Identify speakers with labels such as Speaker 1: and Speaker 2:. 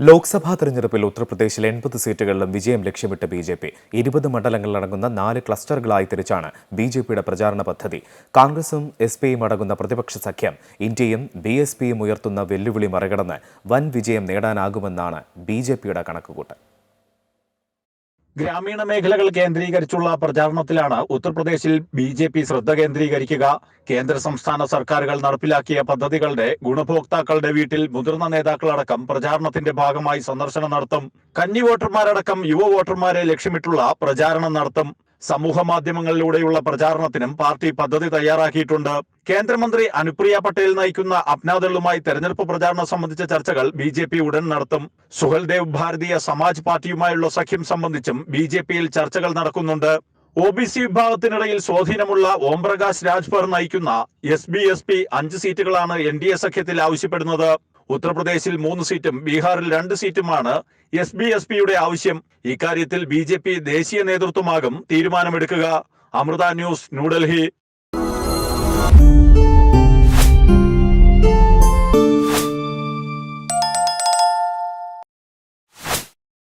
Speaker 1: ലോക്സഭാ തെരഞ്ഞെടുപ്പിൽ ഉത്തർപ്രദേശിൽ എൺപത് സീറ്റുകളിലും വിജയം ലക്ഷ്യമിട്ട ബി ജെ പി. ഇരുപത് മണ്ഡലങ്ങളിലടങ്ങുന്ന നാല് ക്ലസ്റ്ററുകളായി തിരിച്ചാണ് ബി ജെ പിയുടെ പ്രചാരണ പദ്ധതി. കോൺഗ്രസും എസ് പിയും അടങ്ങുന്ന പ്രതിപക്ഷ സഖ്യം ഇന്ത്യയും ബി എസ് പിയും ഉയർത്തുന്ന വെല്ലുവിളി മറികടന്ന് വൻ വിജയം നേടാനാകുമെന്നാണ് ബി ജെ പിയുടെ കണക്കുകൂട്ടൽ.
Speaker 2: ഗ്രാമീണ മേഖലകൾ കേന്ദ്രീകരിച്ചുള്ള പ്രചാരണത്തിലാണ് ഉത്തർപ്രദേശിൽ ബി ജെ പി ശ്രദ്ധ കേന്ദ്രീകരിക്കുക. കേന്ദ്ര സംസ്ഥാന സർക്കാരുകൾ നടപ്പിലാക്കിയ പദ്ധതികളുടെ ഗുണഭോക്താക്കളുടെ വീട്ടിൽ മുതിർന്ന നേതാക്കളടക്കം പ്രചാരണത്തിന്റെ ഭാഗമായി സന്ദർശനം നടത്തും. കന്നി വോട്ടർമാരടക്കം യുവ വോട്ടർമാരെ ലക്ഷ്യമിട്ടുള്ള പ്രചാരണം നടത്തും. സമൂഹ മാധ്യമങ്ങളിലൂടെയുള്ള പ്രചാരണത്തിനും പാർട്ടി പദ്ധതി തയ്യാറാക്കിയിട്ടുണ്ട്. കേന്ദ്രമന്ത്രി അനുപ്രിയ പട്ടേൽ നയിക്കുന്ന അപ്നാദളുമായി തെരഞ്ഞെടുപ്പ് പ്രചാരണം സംബന്ധിച്ച ചർച്ചകൾ ബി ജെ പി ഉടൻ നടത്തും. സുഹൽദേവ് ഭാരതീയ സമാജ് പാർട്ടിയുമായുള്ള സഖ്യം സംബന്ധിച്ചും ബി ജെ പിയിൽ ചർച്ചകൾ നടക്കുന്നുണ്ട്. ഒ ബി സി വിഭാഗത്തിനിടയിൽ സ്വാധീനമുള്ള ഓംപ്രകാശ് രാജ്ഭർ നയിക്കുന്ന എസ് ബി എസ് പി അഞ്ച് സീറ്റുകളാണ് എൻ ഡി എ സഖ്യത്തിൽ ആവശ്യപ്പെടുന്നത്. ഉത്തർപ്രദേശിൽ മൂന്ന് സീറ്റും ബീഹാറിൽ രണ്ട് സീറ്റുമാണ് എസ് ബി എസ് പിയുടെ ആവശ്യം. ഇക്കാര്യത്തിൽ ബി ജെ പി ദേശീയ നേതൃത്വമാകും തീരുമാനമെടുക്കുക. അമൃത ന്യൂസ് ന്യൂഡൽഹി.